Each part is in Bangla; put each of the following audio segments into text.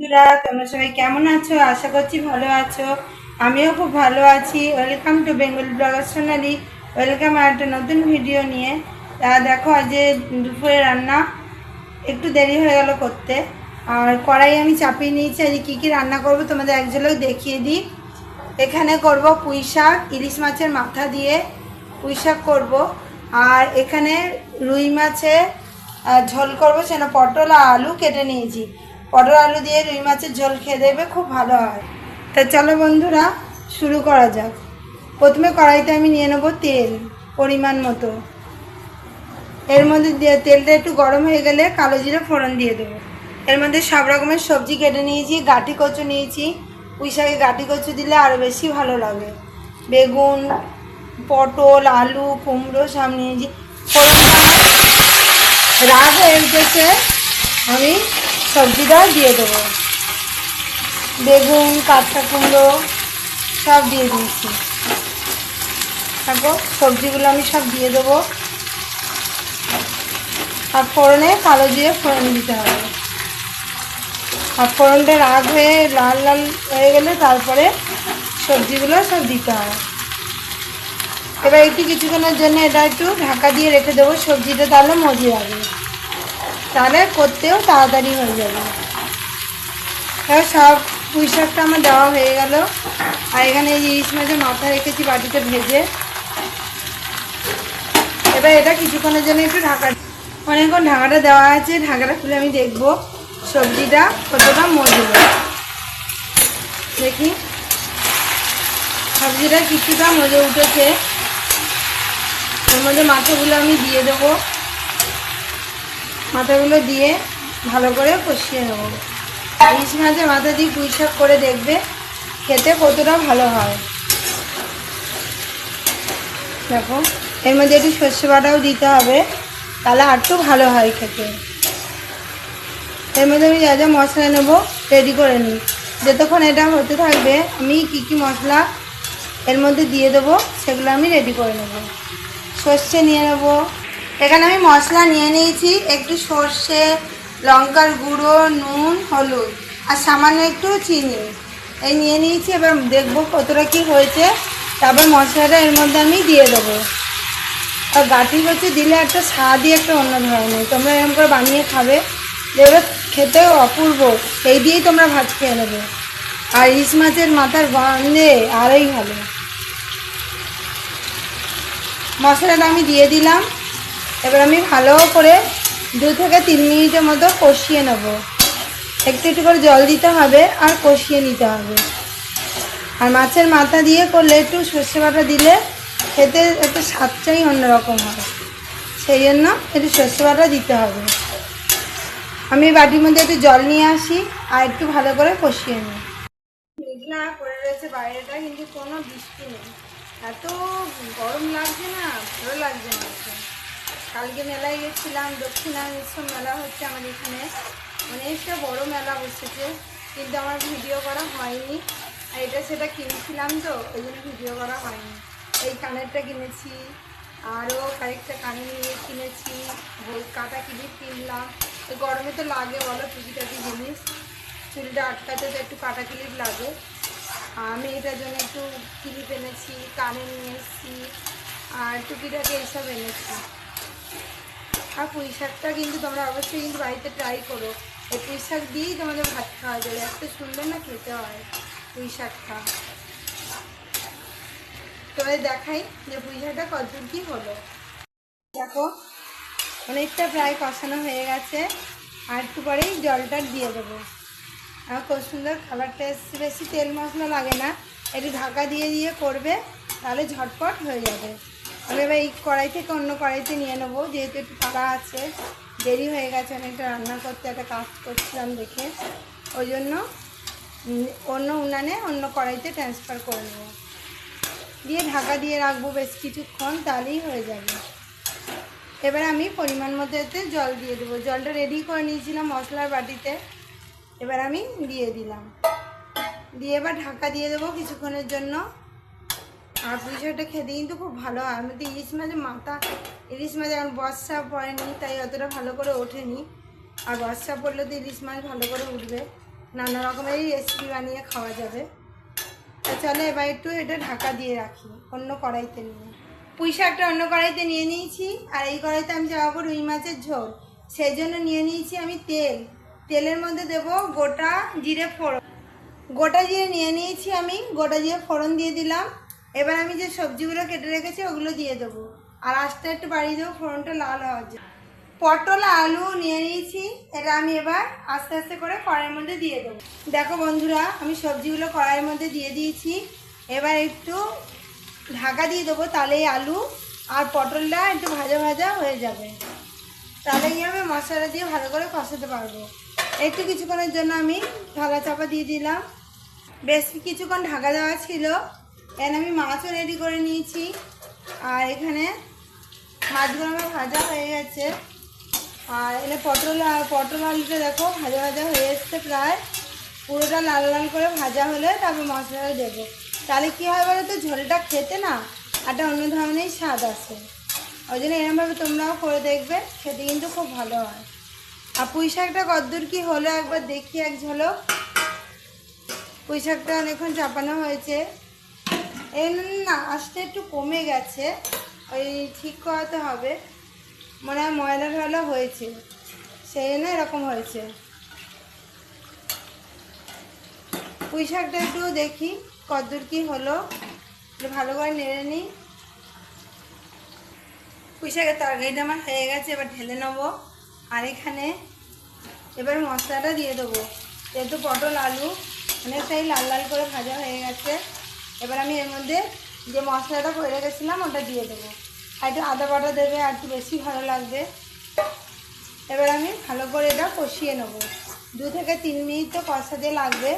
বন্ধুরা, তোমরা সবাই কেমন আছো? আশা করছি ভালো আছো। আমিও খুব ভালো আছি। Welcome to Bengal blogger Sonali welcome আর একটা নতুন ভিডিও নিয়ে। তা দেখো আজ দুপুরে রান্না একটু দেরি হয়ে গেল করতে। আর কড়াই আমি চাপিয়ে নিয়েছি। আজ কী কী রান্না করব তোমাদের এক দেখিয়ে দিই। এখানে করব পুঁই শাক, ইলিশ মাছের মাথা দিয়ে পুঁই শাক করব। আর এখানে রুই মাছে ঝোল করব সেটা পটল আর আলু কেটে নিয়েছি। পটল আলু দিয়ে রুই মাছের ঝোল খেয়ে দেবে খুব ভালো হয়। তা চলো বন্ধুরা, শুরু করা যাক। প্রথমে কড়াইতে আমি নিয়ে নেব তেল, পরিমাণ মতো। এর মধ্যে তেলটা একটু গরম হয়ে গেলে কালো জিরে ফোড়ন দিয়ে দেবো। এর মধ্যে সব রকমের সবজি কেটে নিয়েছি, গাঁটি কচু নিয়েছি। পুঁই শাকে গাঁটি কচু দিলে আরও বেশি ভালো লাগে। বেগুন, পটল, আলু, কুমড়ো সব নিয়েছি। রাগ হয়ে উঠেছে। আমি সবজিটা দিয়ে দেবো। বেগুন, কাঁচা কুমড়ো, সব দিয়ে দিয়েছি। দেখো সবজিগুলো আমি সব দিয়ে দেবো। আর ফোড়নে কালো দিয়ে ফোড়ন দিতে হবে। আর ফোড়নটা রাগ হয়ে লাল লাল হয়ে গেলে তারপরে সবজিগুলো সব দিতে হবে। এবার একটু কিছুক্ষণের জন্য এটা একটু ঢাকা দিয়ে রেখে দেবো। সবজিটা তাহলে মজে যাবে তাহলে করতেও তাড়াতাড়ি হয়ে যাবে। এবার সব পুঁই শাকটা আমার দেওয়া হয়ে গেল। আর এখানে এই ইলিশ মাছের মাথা রেখেছি বাটিতে ভেজে। এবার এটা কিছুক্ষণের জন্য একটু ঢাকা অনেকক্ষণ ঢাকাটা দেওয়া আছে। ঢাকাটা খুলে আমি দেখব সবজিটা কতটা মজবে দেখি। সবজিটা কিছুটা মজে উঠেছে এর মধ্যে মাথাগুলো আমি দিয়ে দেবো। মাথাগুলো দিয়ে ভালো করে কষিয়ে নেব। ইলিশ মাছের মাথা দিয়ে পুঁই শাক করে দেখবে খেতে কতটা ভালো হয়। দেখো, এর মধ্যে একটু সর্ষে বাটাও দিতে হবে, তাহলে আর একটু ভালো হয় খেতে। এর মধ্যে আমি যা যা মশলা নেব রেডি করে নিই। যতক্ষণ এটা হতে থাকবে, আমি কি কি মশলা এর মধ্যে দিয়ে দেবো, সেগুলো আমি রেডি করে নেব। সর্ষে নিয়ে নেব এখানে আমি মশলা নিয়ে নিয়েছি, একটু সর্ষে, লঙ্কার গুঁড়ো, নুন, হলুদ, আর সামান্য একটু চিনি। এই নিয়ে নিয়েছি, এবার দেখব কতটা কি হয়েছে। তারপর মশলাটা এর মধ্যে আমি দিয়ে দেবো। আর গাঠি কচু দিলে একটা স্বাদই একটা অন্য ধরনের। তোমরা এরকম করে বানিয়ে খাবে। দেখবে খেতে অপূর্ব। এই দিয়েই তোমরা ভাত খেয়ে নেবে। আর ইলিশ মাছের মাথার গন্ধে আরোই ভালো। মশলাটা আমি দিয়ে দিলাম। এবার আমি ভালো করে দু থেকে তিন মিনিটের মতো কষিয়ে নেব। একটু একটু করে জল দিতে হবে আর কষিয়ে নিতে হবে। আর মাছের মাথা দিয়ে করলে একটু সর্ষে বাটা দিলে খেতে একটু স্বাদটাই অন্যরকম হয় সেই জন্য একটু সর্ষে বাটা দিতে হবে। আমি বাটির মধ্যে একটু জল নিয়ে আসি আর একটু ভালো করে কষিয়ে নিই মেঘলা করে রয়েছে বাইরেটা, কিন্তু কোনো বৃষ্টি নেই। এত গরম লাগছে না, ভালো লাগছে না। কালকে মেলায় গেছিলাম দক্ষিণামেশ্বর মেলা হচ্ছে আমাদের এখানে। অনেকটা বড় মেলা বসেছে, কিন্তু আমার ভিডিও করা হয়নি। আর এটা সেটা কিনেছিলাম তো, ওই জন্য ভিডিও করা হয়নি। এই কানেরটা কিনেছি, আরও কয়েকটা কানের নিয়ে কিনেছি কাটা কিলিপ কিনলাম। তো গরমে তো লাগে বলো, টুকিটাকি জিনিস। চুলটা আটকাতে তো একটু কাটা ক্লিপ লাগে। আমি এটার জন্য একটু ক্লিপ এনেছি, কানে নিয়ে এসেছি, আর টুকিটাকি এইসব এনেছি। আর পুঁই শাকটা কিন্তু তোমরা অবশ্যই কিন্তু বাড়িতে ট্রাই করো। এই পুঁই শাক দিয়েই তোমাদের ভাত খাওয়া যাবে এত সুন্দর না খেতে হয় পুঁই শাকটা। তোমাদের দেখাই যে পুঁই শাকটা কতদূর কী হলো। দেখো, অনেকটা প্রায় কষানো হয়ে গেছে। আর একটু পরেই জলটা দিয়ে দেবো। আর খুব সুন্দর খাবারটা এসছে। বেশি তেল মশলা লাগে না। একটু ঢাকা দিয়ে দিয়ে করবে, তাহলে ঝটপট হয়ে যাবে। আমি এবার এই কড়াই থেকে অন্য কড়াইতে নিয়ে নেব, যেহেতু একটু তাড়া আছে। দেরি হয়ে গেছে অনেকটা রান্না করতে একটা কাজ করছিলাম দেখে। ওই জন্য অন্য উনানে অন্য কড়াইতে ট্রান্সফার করে নেব। দিয়ে ঢাকা দিয়ে রাখব বেশ কিছুক্ষণ, তাহলেই হয়ে যাবে। এবার আমি পরিমাণ মতো এতে জল দিয়ে দেবো। জলটা রেডি করে নিয়েছিলাম মশলার বাটিতে। এবার আমি দিয়ে দিলাম। দিয়ে এবার ঢাকা দিয়ে দেবো কিছুক্ষণের জন্য। আর পুঁইশাকটা খেতে কিন্তু খুব ভালো। হয় আমি তো ইলিশ মাছের মাথা, ইলিশ মাছ এখন বর্ষা পড়েনি, তাই অতটা ভালো করে ওঠেনি। আর বর্ষা পড়লে তো ইলিশ মাছ ভালো করে উঠবে। নানা রকমেরই রেসিপি বানিয়ে খাওয়া যাবে। তো চলো এবার একটু এটা ঢাকা দিয়ে রাখি, অন্য কড়াইতে নিয়ে। পুঁই শাকটা অন্য কড়াইতে নিয়ে নিয়েছি, আর এই কড়াইতে আমি যাব রুই মাছের ঝোল। সেই জন্য নিয়ে নিয়েছি আমি তেল। তেলের মধ্যে দেব গোটা জিরে ফোড়ন। গোটা জিরে নিয়ে নিয়েছি আমি, গোটা জিরে ফোড়ন দিয়ে দিলাম। এবার আমি যে সবজিগুলো কেটে রেখেছি, ওগুলো দিয়ে দেবো। আর আস্তে একটু বাড়িয়ে দেবো, ফোড়নটা লাল হওয়ার জন্য। পটল, আলু নিয়ে নিয়েছি, এটা আমি এবার আস্তে আস্তে করে কড়াইয়ের মধ্যে দিয়ে দেবো। দেখো বন্ধুরা, আমি সবজিগুলো কড়াইয়ের মধ্যে দিয়ে দিয়েছি। এবার একটু ঢাকা দিয়ে দেবো, তাহলে আলু আর পটলটা একটু ভাজা ভাজা হয়ে যাবে। তাহলে কি হবে মশলা দিয়ে ভালো করে কষাতে পারব। একটু কিছুক্ষণের জন্য আমি ঢাকা চাপা দিয়ে দিলাম। বেশ কিছুক্ষণ ঢাকা দেওয়া ছিল। এখানে আমি মাছও রেডি করে নিয়েছি। আর এখানে মাছগুলো আমার ভাজা হয়ে গেছে। আর এখানে পটল পটল আলুটা দেখো, ভাজা ভাজা হয়ে এসছে প্রায়। পুরোটা লাল লাল করে ভাজা হলে তারপর মশলাটা দেবো। তাহলে কী হয় বলো তো, ঝোলটা খেতে না একটা অন্য ধরনের স্বাদ আসে। ওই জন্য এরমভাবে তোমরাও করে দেখবে, খেতে কিন্তু খুব ভালো হয়। আর পুঁই শাকটা কদ্দূর কী হলো একবার দেখি এক ঝলক। পুঁই শাকটা অনেকক্ষণ চাপানো হয়েছে। না আস্তে একটু কমে গেছে। ওই ঠিক করাতে হবে। মনে হয় ময়লা টয়লা হয়েছে। সেই জন্য এরকম হয়েছে। পুঁই শাকটা একটু দেখি, কদ্দূর কি হলো। ভালো করে নেড়ে নিই। পুঁই শাকের তরকারিটা আমার হয়ে গেছে, এবার ঢেলে নেব। আর এখানে এবার মশলাটা দিয়ে দেবো। যেহেতু পটল, আলু, অনেকটাই লাল লাল করে ভাজা হয়ে গেছে। এবার আমি এর মধ্যে যে মশলাটা করে রেখেছিলাম, ওটা দিয়ে দেবো। আর একটু আদা বাটা দেবে, আর একটু বেশি ভালো লাগবে। এবার আমি ভালো করে এটা কষিয়ে নেব। দু থেকে তিন মিনিট তো কষাতে লাগবে।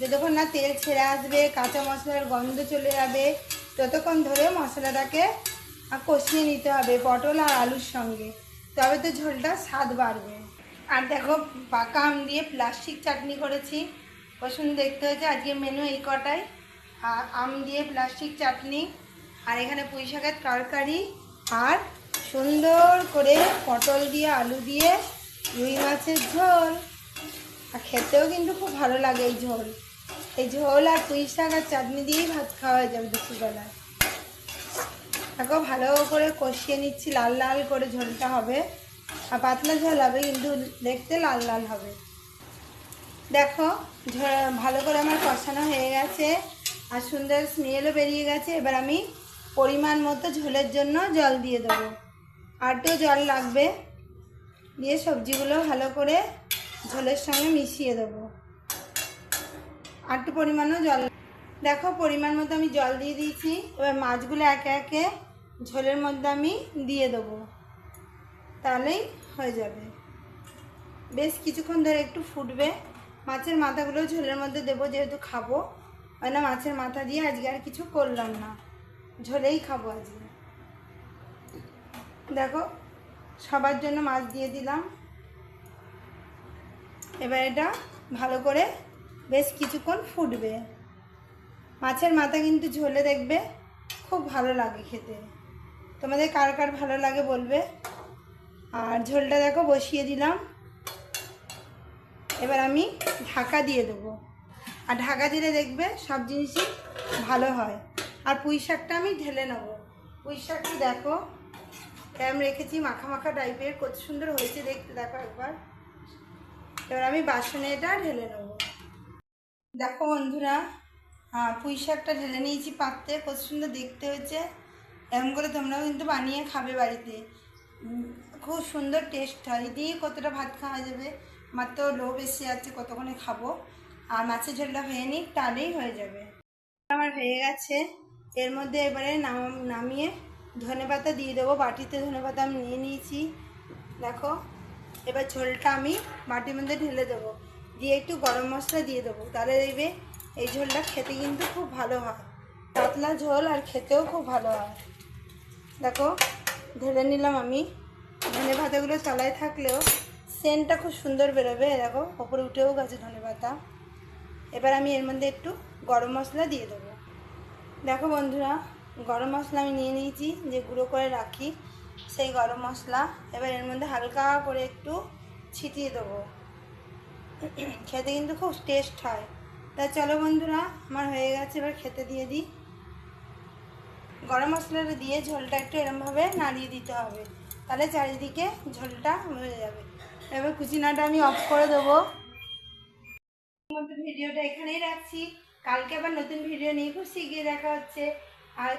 যতক্ষণ না তেল ছেড়ে আসবে, কাঁচা মশলার গন্ধ চলে যাবে, ততক্ষণ ধরে মশলাটাকে কষিয়ে নিতে হবে পটল আর আলুর সঙ্গে। তবে তো ঝোলটা স্বাদ বাড়বে। আর দেখো, পাকা আম দিয়ে প্লাস্টিক চাটনি করেছি। পছন্দ দেখতে হয়েছে আজকে মেনু এই কটাই। আর আম দিয়ে প্লাস্টিক চাটনি, আর এখানে পুঁই শাকের তরকারি, আর সুন্দর করে পটল দিয়ে, আলু দিয়ে রুই মাছের ঝোল। আর খেতেও কিন্তু খুব ভালো লাগে এই ঝোল। এই ঝোল আর পুঁই শাক আর চাটনি দিয়েই ভাত খাওয়া যাবে দুপুরবেলায়। দেখো, ভালো করে কষিয়ে নিচ্ছি, লাল লাল করে ঝোলটা হবে। আর পাতলা ঝোল হবে, কিন্তু দেখতে লাল লাল হবে। দেখো ভালো করে আমার কষানো হয়ে গেছে। আর সুন্দর স্মেলও বেরিয়ে গেছে। এবার আমি পরিমাণ মতো ঝোলের জন্য জল দিয়ে দেবো। আর একটু জল লাগবে। দিয়ে সবজিগুলো ভালো করে ঝোলের সঙ্গে মিশিয়ে দেবো। একটু পরিমাণও জল দেখো, পরিমাণ মতো আমি জল দিয়ে দিয়েছি। এবার মাছগুলো একে একে ঝোলের মধ্যে আমি দিয়ে দেবো। তাহলেই হয়ে যাবে। বেশ কিছুক্ষণ ধরে একটু ফুটবে। মাছের মাথাগুলো ঝোলের মধ্যে দেবো, যেহেতু খাব। ওই না মাছের মাথা দিয়ে আজকে আর কিছু করলাম না। ঝোলেই খাব আজকে। দেখো, সবার জন্য মাছ দিয়ে দিলাম। এবার এটা ভালো করে বেশ কিছুক্ষণ ফুটবে। মাছের মাথা কিন্তু ঝোলে দেখবে খুব ভালো লাগে খেতে। তোমাদের কার কার ভালো লাগে বলবে। আর ঝোলটা দেখো বসিয়ে দিলাম। এবার আমি ঢাকা দিয়ে দেবো। আর ঢাকা দিলে দেখবে সব জিনিসই ভালো হয়। আর পুঁই শাকটা আমি ঢেলে নেব। পুঁই শাকটা দেখো, কেমন রেখেছি, মাখা মাখা টাইপের কত সুন্দর হয়েছে দেখতে, দেখো একবার। এবার আমি বাসনে এটা ঢেলে নেব। দেখো বন্ধুরা পুঁই শাকটা ঢেলে নিয়েছি পাত্রে, কত সুন্দর দেখতে হয়েছে। এমন করে তোমরাও কিন্তু বানিয়ে খাবে বাড়িতে। খুব সুন্দর টেস্ট হয়। দিয়ে কতটা ভাত খাওয়া যাবে? মাত্র লোভ এসে যাচ্ছে কতক্ষণে খাব। আর মাছের ঝোলটা হয়ে নিক, তাহলেই হয়ে যাবে। আমার হয়ে গেছে। এর মধ্যে এবারে নাম- নামিয়ে ধনে পাতা দিয়ে দেবো। বাটিতে ধনে পাতা আমি নিয়ে নিয়েছি। দেখো, এবার ঝোলটা আমি বাটির মধ্যে ঢেলে দেবো। দিয়ে একটু গরম মশলা দিয়ে দেবো। তাহলে দেখবে এই ঝোলটা খেতে কিন্তু খুব ভালো হয়। পাতলা ঝোল আর খেতেও খুব ভালো হয়। দেখো, ঢেলে নিলাম আমি। ধনে পাতাগুলো তলায় থাকলেও সেন্টটা খুব সুন্দর বেরোবে। দেখো, ওপরে উঠেও গেছে ধনে পাতা এবার আমি এর মধ্যে একটু গরম মশলা দিয়ে দেবো। দেখো বন্ধুরা, গরম মশলা আমি নিয়ে নিয়েছি, যে গুঁড়ো করে রাখি সেই গরম মশলা। এবার এর মধ্যে হালকা করে একটু ছিটিয়ে দেবো। খেতে কিন্তু খুব টেস্ট হয়। তা চলো বন্ধুরা, আমার হয়ে গেছে, এবার খেতে দিয়ে দিই। গরম মশলাটা দিয়ে ঝোলটা একটু এরমভাবে নাড়িয়ে দিতে হবে। তাহলে চারিদিকে ঝোলটা হয়ে যাবে। এবার কুচিনাটা আমি অফ করে দেবো। ভিডিওটা এখানেই রাখছি। কালকে আবার নতুন ভিডিও নিয়ে খুব শিগগির দেখা হচ্ছে। আর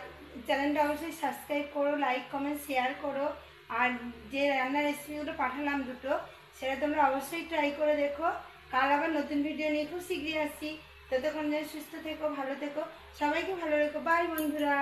চ্যানেলটা অবশ্যই সাবস্ক্রাইব করো লাইক কমেন্ট শেয়ার করো। আর যে রান্নার রেসিপিগুলো পাঠালাম দুটো, সেটা তোমরা অবশ্যই ট্রাই করে দেখো। কাল আবার নতুন ভিডিও নিয়ে খুব শিগগিরই আসছি। ততক্ষণ যেন সুস্থ থেকো, ভালো থেকো। সবাইকে ভালো রেখো। বাই বন্ধুরা।